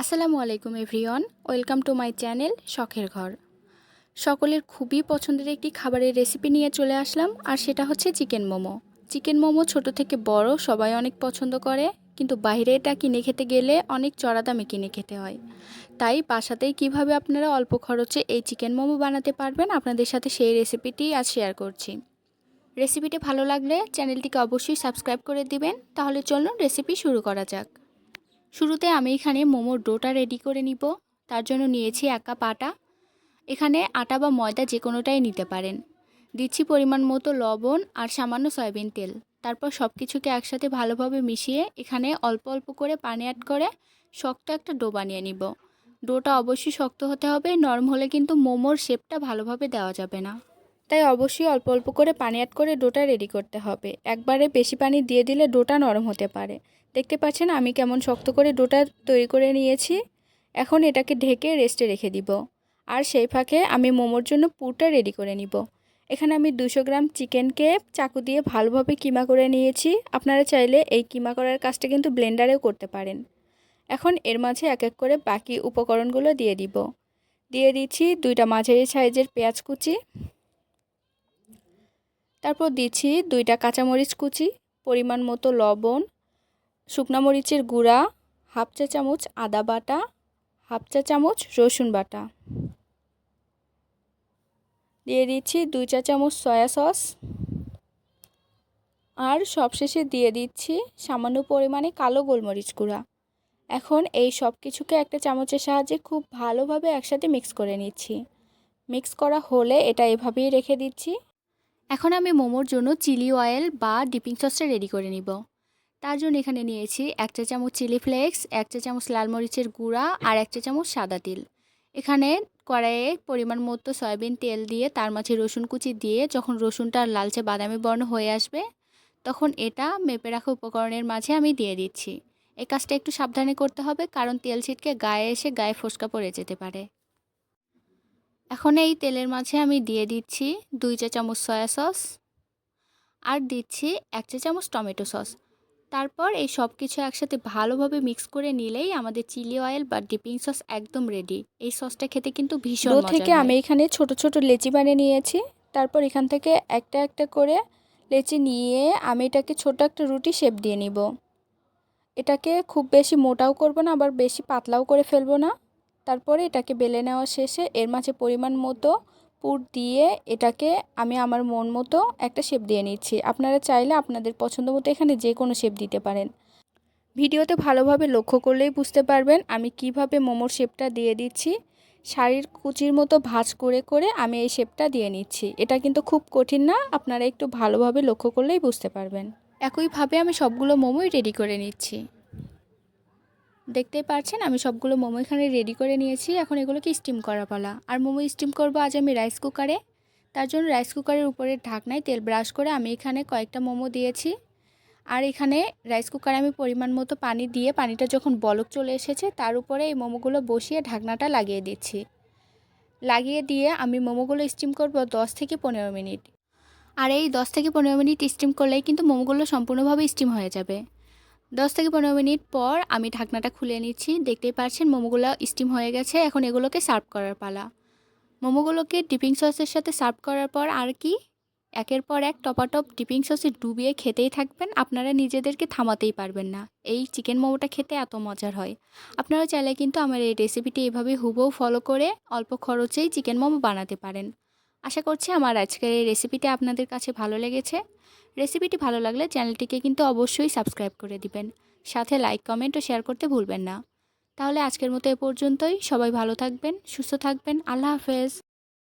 আসসালামু আলাইকুম everyone, welcome to my channel শখের ঘর। সকলের খুবই পছন্দের একটি খাবারের রেসিপি নিয়ে চলে আসলাম, আর সেটা হচ্ছে চিকেন মোমো। চিকেন মোমো ছোট থেকে বড়, সবাই অনেক পছন্দ করে, কিন্তু বাইরে এটা কিনে খেতে গেলে অনেক চড়া দামে কিনে খেতে হয়। তাই বাসাতেই কীভাবে আপনারা অল্প খরচে এই চিকেন মোমো বানাতে পারবেন, আপনাদের সাথে সেই রেসিপিটি আজ শেয়ার করছি। রেসিপিটি ভালো লাগলে চ্যানেলটিকে অবশ্যই সাবস্ক্রাইব করে দিবেন, তাহলে চলুন রেসিপি শুরু করা যাক। শুরুতে আমি এখানে মোমোর ডোটা রেডি করে নিব। তার জন্য নিয়েছি এক কাপ আটা। এখানে আটা বা ময়দা যে কোনোটাই নিতে পারেন। দিচ্ছি পরিমাণ মতো লবণ আর সামান্য সয়াবিন তেল। তারপর সব কিছুকে একসাথে ভালোভাবে মিশিয়ে এখানে অল্প অল্প করে পানি অ্যাড করে শক্ত একটা ডো বানিয়ে নিব। ডোটা অবশ্যই শক্ত হতে হবে, নরম হলে কিন্তু মোমোর শেপটা ভালোভাবে দেওয়া যাবে না। তাই অবশ্যই অল্প অল্প করে পানি অ্যাড করে ডোটা রেডি করতে হবে। একবারে বেশি পানি দিয়ে দিলে ডোটা নরম হতে পারে। দেখতে পাচ্ছেন আমি কেমন শক্ত করে ডোটা তৈরি করে নিয়েছি। এখন এটাকে ঢেকে রেস্টে রেখে দিব। আর সেই ফাঁকে আমি মোমোর জন্য পুরটা রেডি করে নিব। এখানে আমি দুশো গ্রাম চিকেনকে চাকু দিয়ে ভালোভাবে কিমা করে নিয়েছি। আপনারা চাইলে এই কিমা করার কাজটা কিন্তু ব্লেন্ডারেও করতে পারেন। এখন এর মাঝে এক এক করে বাকি উপকরণগুলো দিয়ে দিব। দিয়ে দিচ্ছি দুইটা মাঝারি সাইজের পেঁয়াজ কুচি। তারপর দিচ্ছি দুইটা কাঁচামরিচ কুচি, পরিমাণ মতো লবণ শুকনা মরিচের গুঁড়া, হাফ চা চামচ আদা বাটা, হাফ চা চামচ রসুন বাটা। দিয়ে দিচ্ছি দুই চা চামচ সয়া সস। আর সবশেষে দিয়ে দিচ্ছি সামান্য পরিমাণে কালো গোলমরিচ গুঁড়া। এখন এই সব কিছুকে একটা চামচের সাহায্যে খুব ভালোভাবে একসাথে মিক্স করে নিচ্ছি। মিক্স করা হলে এটা এভাবেই রেখে দিচ্ছি। এখন আমি মোমোর জন্য চিলি অয়েল বা ডিপিং সসটা রেডি করে নিব। তার জন্য এখানে নিয়েছি এক চা চামচ চিলি ফ্লেক্স, এক চা চামচ লাল মরিচের গুঁড়া আর এক চা চামচ সাদা তিল। এখানে কড়াইয়ে পরিমাণ মতো সয়াবিন তেল দিয়ে, তার মাঝে রসুন কুচি দিয়ে যখন রসুনটা লালচে বাদামি বর্ণ হয়ে আসবে, তখন এটা মেপে রাখা উপকরণের মাঝে আমি দিয়ে দিচ্ছি। এই কাজটা একটু সাবধানে করতে হবে, কারণ তেল ছিটকে গায়ে এসে গায়ে ফোসকা পড়ে যেতে পারে। এখন এই তেলের মাঝে আমি দিয়ে দিচ্ছি দুই চা চামচ সয়া সস আর দিচ্ছি এক চা চামচ টমেটো সস। তারপর এই সব কিছু একসাথে ভালোভাবে মিক্স করে নিলেই আমাদের চিলি অয়েল বা ডিপিং সস একদম রেডি। এই সসটা খেতে কিন্তু ভীষণ থেকে আমি এখানে ছোট ছোট লেচি বানিয়ে নিয়েছি। তারপর এখান থেকে একটা একটা করে লেচি নিয়ে আমি এটাকে ছোট একটা রুটি শেপ দিয়ে নিব। এটাকে খুব বেশি মোটাও করব না আবার বেশি পাতলাও করে ফেলব না। তারপরে এটাকে বেলে নেওয়া শেষে এর মাঝে পরিমাণ মতো পুর দিয়ে এটাকে আমি আমার মন মতো একটা শেপ দিয়ে নিচ্ছি। আপনারা চাইলে আপনাদের পছন্দ মতো এখানে যে কোনো শেপ দিতে পারেন। ভিডিওতে ভালোভাবে লক্ষ্য করলেই বুঝতে পারবেন আমি কীভাবে মোমোর শেপটা দিয়ে দিচ্ছি। শাড়ির কুচির মতো ভাঁজ করে করে আমি এই শেপটা দিয়ে নিচ্ছি। এটা কিন্তু খুব কঠিন না, আপনারা একটু ভালোভাবে লক্ষ্য করলেই বুঝতে পারবেন। একইভাবে আমি সবগুলো মোমোই রেডি করে নিচ্ছি। দেখতেই পাচ্ছেন আমি সবগুলো মোমো এখানে রেডি করে নিয়েছি। এখন এগুলোকে স্টিম করা পালা। আর মোমো স্টিম করব আজ আমি রাইস কুকারে তার জন্য রাইস কুকারের উপরে ঢাকনায় তেল ব্রাশ করে আমি এখানে কয়েকটা মোমো দিয়েছি। আর এখানে রাইস কুকারে আমি পরিমাণ মতো পানি দিয়ে, পানিটা যখন বলক চলে এসেছে, তার উপরে এই মোমোগুলো বসিয়ে ঢাকনাটা লাগিয়ে দিচ্ছি। লাগিয়ে দিয়ে আমি মোমোগুলো স্টিম করব দশ থেকে পনেরো মিনিট। আর এই দশ থেকে পনেরো মিনিট স্টিম করলেই কিন্তু মোমোগুলো সম্পূর্ণভাবে স্টিম হয়ে যাবে। দশ থেকে পনেরো মিনিট পর আমি ঢাকনাটা খুলে নিচ্ছি। দেখতেই পাচ্ছেন মোমোগুলো স্টিম হয়ে গেছে। এখন এগুলোকে সার্ভ করার পালা। মোমোগুলোকে ডিপিং সসের সাথে সার্ভ করার পর আর কি? একের পর এক টপাটপ ডিপিং সসে ডুবিয়ে খেতেই থাকবেন। আপনারা নিজেদেরকে থামাতেই পারবেন না। এই চিকেন মোমোটা খেতে এত মজার হয়। আপনারা চাইলে কিন্তু আমার এই রেসিপিটি এভাবে হুবহু ফলো করে অল্প খরচেই চিকেন মোমো বানাতে পারেন। আশা করছি আমার আজকের এই রেসিপিটি আপনাদের কাছে ভালো লেগেছে। রেসিপিটি ভালো লাগলে চ্যানেলটিকে কিন্তু অবশ্যই সাবস্ক্রাইব করে দিবেন। সাথে লাইক কমেন্ট ও শেয়ার করতে ভুলবেন না। তাহলে আজকের মতো এ পর্যন্তই। সবাই ভালো থাকবেন, সুস্থ থাকবেন। আল্লাহ হাফেজ।